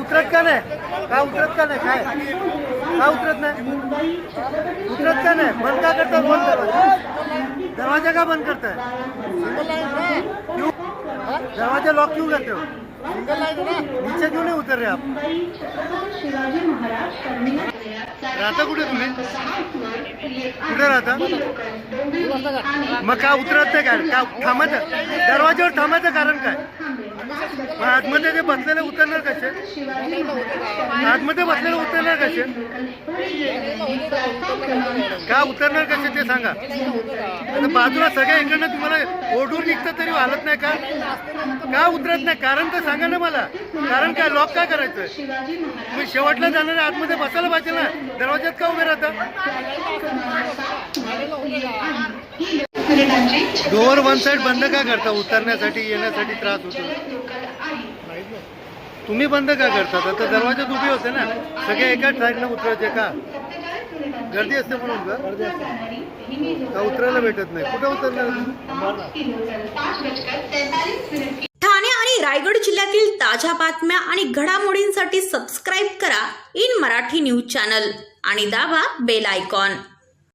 उतरत का नाही? का उतरत का नाही? काय? का उतरत नाही? उतरत का नाही? बंद का करता बंद दरवाजा दरवाजा का बंद करताय? क्यों दरवाजा लॉक क्यों करते हो? नीचे क्यों नहीं उतर रहे आप? राहता कुठे तुम्ही? कुठे राहता? मग का उतरत नाही काय? का थांबायचं दरवाज्यावर थांबायचं कारण काय? मग आतमध्ये ते बसलेले उतरणार कसे? आतमध्ये बसलेले उतरणार कसे? का उतरणार कसे ते सांगा. आता बाजूला सगळ्या इकडनं तुम्हाला ओढून निघतं तरी हालत नाही का? का उतरत नाही? कारण तर सांगा ना मला. कारण काय? लॉक का करायचं तुम्ही शेवटला जाणार आतमध्ये बसायला पाहिजे ना. दरवाज्यात का उभे राहता? डोअर वन साइड बंद का करता? उतरण्यासाठी येण्यासाठी त्रास होतो. तुम्ही बंद का करतात आता दरवाजात उभे होते ना. सगळे एकाच साईडनं उतरायचे का? गर्दी असते म्हणून का? का उतरायला भेटत नाही? कुठे उतरणार ठाणे आणि रायगड जिल्ह्यातील ताज्या बातम्या आणि घडामोडींसाठी सबस्क्राईब करा इन मराठी न्यूज चॅनल आणि दाबा बेल आयकॉन